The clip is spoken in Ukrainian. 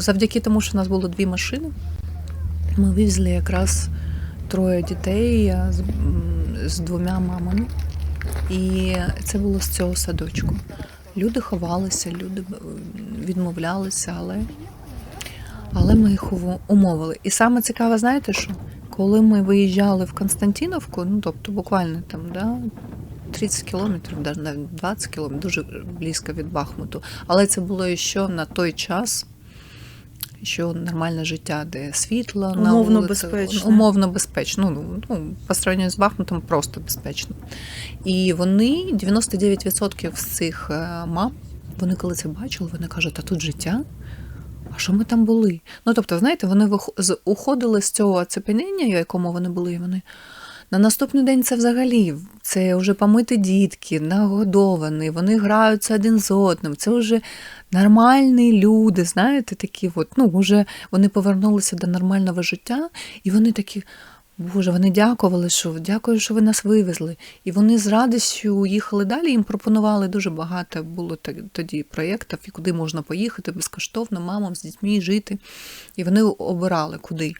завдяки тому, що в нас було дві машини, ми вивезли якраз троє дітей е, з, з двома мамами. І це було з цього садочку. Люди ховалися, люди е, відмовлялися, але, але ми їх умовили. І саме цікаве, знаєте що? Коли ми виїжджали в Константиновку, ну тобто буквально там, да, 30 кілометрів, навіть навіть 20 кілометрів, дуже близько від Бахмуту. Але це було ще на той час, що нормальне життя, де світло, на Умовно вулиці, безпечно. умовно безпечно. Ну, ну, по сравненню з Бахмутом просто безпечно. І вони, 99% з цих е, мам, вони коли це бачили, вони кажуть, а тут життя. А що ми там були? Ну, тобто, знаєте, вони уходили з цього оцепеніння, в якому вони були, і вони. На наступний день це взагалі це вже помити дітки, нагодовані, вони граються один з одним. Це вже нормальні люди, знаєте, такі от, ну, вже вони повернулися до нормального життя, і вони такі. Боже, вони дякували, що дякую, що ви нас вивезли. І вони з радістю їхали далі. Їм пропонували дуже багато було тоді проєктів, і куди можна поїхати безкоштовно, мамам з дітьми жити. І вони обирали куди.